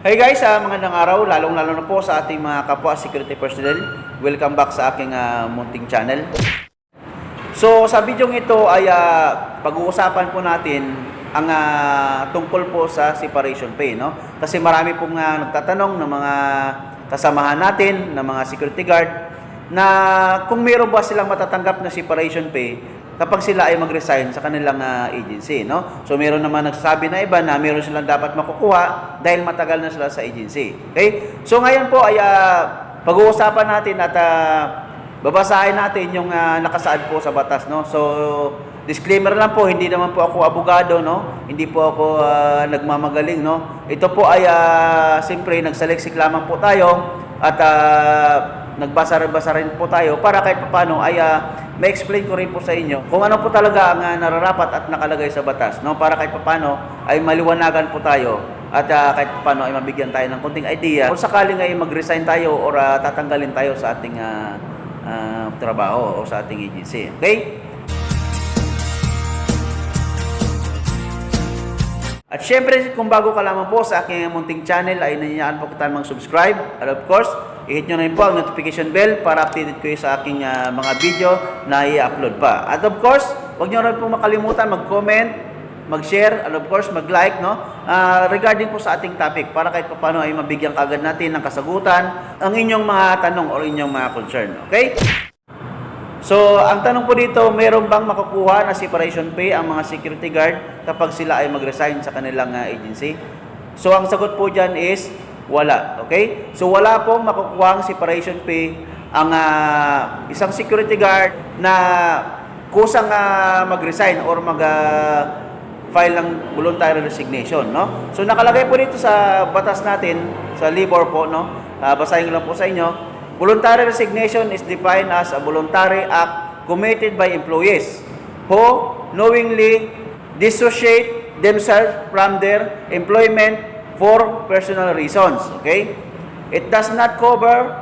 Hey guys, uh, magandang araw, lalong-lalo na po sa ating mga kapwa security personnel. Welcome back sa aking ah, munting channel. So sa video ito ay ah, pag-uusapan po natin ang ah, tungkol po sa separation pay, no? Kasi marami pong ah, nagtatanong ng mga kasamahan natin, ng mga security guard na kung meron ba silang matatanggap na separation pay kapag sila ay mag-resign sa kanilang ah, agency, no? So meron naman nagsasabi na iba na meron silang dapat makukuha dahil matagal na sila sa agency. Okay? So ngayon po ay ah, pag-uusapan natin at ah, babasahin natin yung ah, nakasaad po sa batas, no? So disclaimer lang po, hindi naman po ako abogado, no? Hindi po ako ah, nagmamagaling, no? Ito po ay ah, siyempre nagsaliksik lamang po tayo at ah, nagbasa-basa rin po tayo para kahit paano ay ah, ma-explain ko rin po sa inyo kung ano po talaga ang ah, nararapat at nakalagay sa batas no para kahit paano ay maliwanagan po tayo at ah, kahit paano ay mabigyan tayo ng konting idea kung sakaling ay mag-resign tayo or ah, tatanggalin tayo sa ating ah, ah, trabaho o sa ating agency okay At syempre, kung bago ka lamang po sa aking munting channel, ay nangyayaan po kita mag-subscribe. And of course, i-hit nyo na rin po ang notification bell para updated kayo sa aking ah, mga video na i-upload pa. At of course, huwag nyo rin po makalimutan mag-comment, mag-share, and of course, mag-like, no? Ah, regarding po sa ating topic, para kahit paano ay mabigyan kagad natin ng kasagutan ang inyong mga tanong or inyong mga concern. Okay? So, ang tanong po dito, meron bang makukuha na separation pay ang mga security guard kapag sila ay mag-resign sa kanilang ah, agency? So, ang sagot po dyan is wala. Okay? So, wala pong makukuha ang separation pay ang ah, isang security guard na kusang ah, mag-resign or mag ah, file ng voluntary resignation, no? So nakalagay po dito sa batas natin sa labor po, no? Ah, basahin ko lang po sa inyo. Voluntary resignation is defined as a voluntary act committed by employees who knowingly dissociate themselves from their employment for personal reasons, okay? It does not cover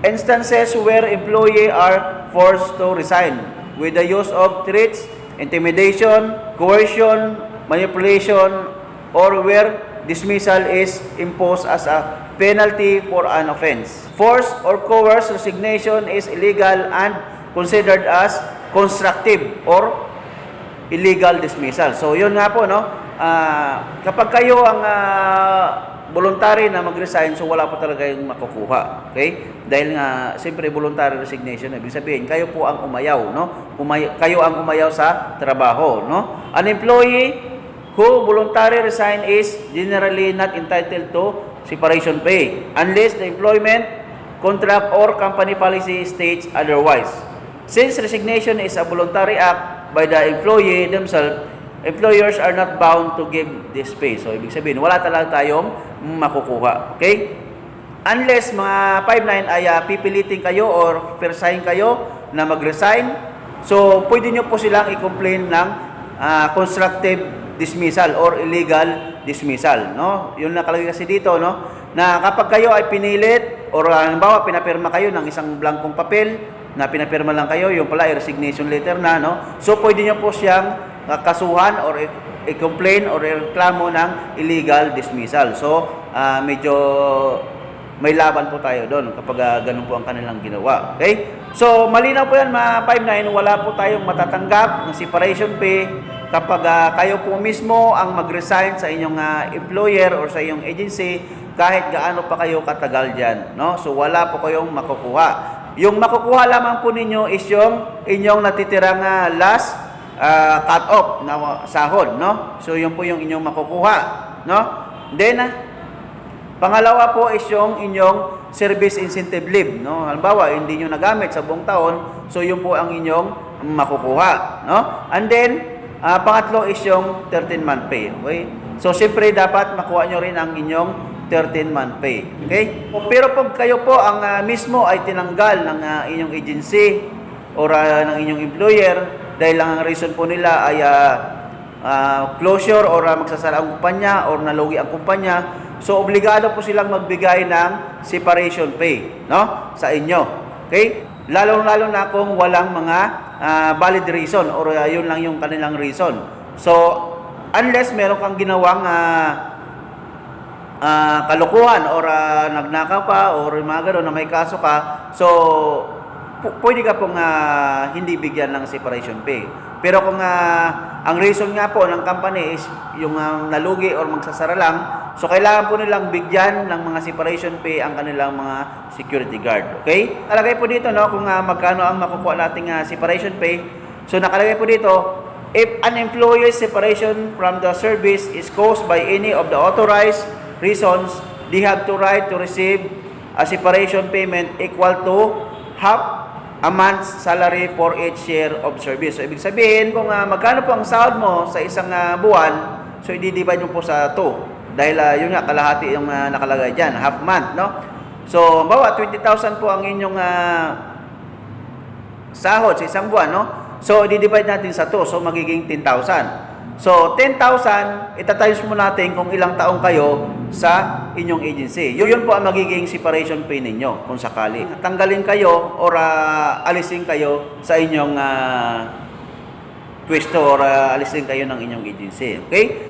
instances where employee are forced to resign with the use of threats, intimidation, coercion, manipulation, or where dismissal is imposed as a penalty for an offense. Forced or coerced resignation is illegal and considered as constructive or illegal dismissal. So, yun nga po, no? Ah, kapag kayo ang ah, voluntary na mag-resign, so wala po talaga yung makukuha. Okay? Dahil nga, siyempre, voluntary resignation, ibig sabihin, kayo po ang umayaw, no? Umay- kayo ang umayaw sa trabaho, no? An employee who voluntarily resign is generally not entitled to separation pay unless the employment contract or company policy states otherwise. Since resignation is a voluntary act by the employee themselves, employers are not bound to give this pay. So, ibig sabihin, wala talaga tayong makukuha. Okay? Unless mga 5-9 ay ah, pipilitin kayo or persahin kayo na mag-resign, so pwede nyo po silang i-complain ng ah, constructive dismissal or illegal dismissal, no? Yun nakalagay kasi dito, no? Na kapag kayo ay pinilit or ah, halimbawa pinapirma kayo ng isang blankong papel na pinapirma lang kayo, yung pala resignation letter na, no? So pwede nyo po siyang kasuhan or i-complain or reklamo ng illegal dismissal. So, ah, medyo may laban po tayo doon kapag ah, ganun po ang kanilang ginawa. Okay? So, malinaw po yan mga 5-9, wala po tayong matatanggap ng separation pay kapag ah, kayo po mismo ang mag-resign sa inyong ah, employer or sa inyong agency kahit gaano pa kayo katagal dyan. No? So, wala po kayong makukuha. Yung makukuha lamang po ninyo is yung inyong natitirang ah, last ah, cut-off na sahod. No? So, yun po yung inyong makukuha. No? Then, Pangalawa po is yung inyong service incentive leave, no? Halimbawa, hindi niyo nagamit sa buong taon, so yun po ang inyong makukuha, no? And then, ah, pangatlo is yung 13 month pay, okay? So siyempre dapat makuha nyo rin ang inyong 13 month pay, okay? Pero pag kayo po ang ah, mismo ay tinanggal ng ah, inyong agency or ah, ng inyong employer dahil lang ang reason po nila ay ah, ah, closure or uh, magsasara ang kumpanya or nalugi ang kumpanya, so obligado po silang magbigay ng separation pay, no? Sa inyo. Okay? Lalong-lalo na kung walang mga ah, valid reason or ah, yun lang yung kanilang reason. So, unless meron kang ginawang ah, ah, kalukuhan or ah, nagnakaw ka or mga gano'n na may kaso ka, so pwede ka pong ah, hindi bigyan ng separation pay. Pero kung ah, ang reason nga po ng company is yung ah, nalugi or magsasara lang, so kailangan po nilang bigyan ng mga separation pay ang kanilang mga security guard. Okay? Nakalagay po dito no kung ah, magkano ang makukuha nating ah, separation pay. So nakalagay po dito, if an employee's separation from the service is caused by any of the authorized reasons, they have to right to receive a separation payment equal to half a month's salary for each year of service. So, ibig sabihin, kung ah, magkano po ang sahod mo sa isang ah, buwan, so i-divide mo po sa 2. Dahil ah, yun nga, kalahati yung ah, nakalagay dyan, half month, no? So, bawa, 20,000 po ang inyong ah, sahod sa isang buwan, no? So, i-divide natin sa 2, so magiging 10,000. So, 10,000, itatimes mo natin kung ilang taong kayo sa inyong agency. Yun, po ang magiging separation pay ninyo kung sakali. Tanggalin kayo or ah, alisin kayo sa inyong ah, pwesto or ah, alisin kayo ng inyong agency. Okay?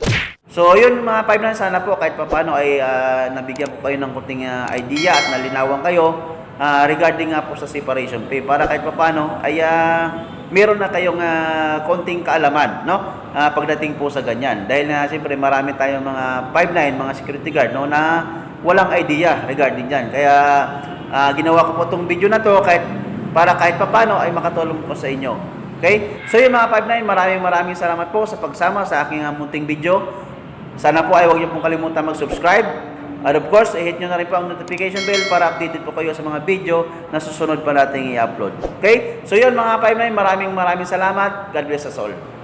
So, yun mga five na sana po kahit papano ay ah, nabigyan ko kayo ng kunting ah, idea at nalinawan kayo ah, regarding nga po sa separation pay para kahit papano ay ah, meron na kayong ah, konting kaalaman no Ah, pagdating po sa ganyan dahil na siyempre marami tayong mga 5'9 mga security guard no na walang idea regarding diyan kaya ah, ginawa ko po tong video na to kahit para kahit papano ay makatulong po sa inyo okay so yun mga 5'9 maraming maraming salamat po sa pagsama sa aking ah, munting video sana po ay huwag niyo pong kalimutan mag-subscribe at of course, i-hit nyo na rin po ang notification bell para updated po kayo sa mga video na susunod pa nating i-upload. Okay? So yun mga 5'9, maraming maraming salamat. God bless us all.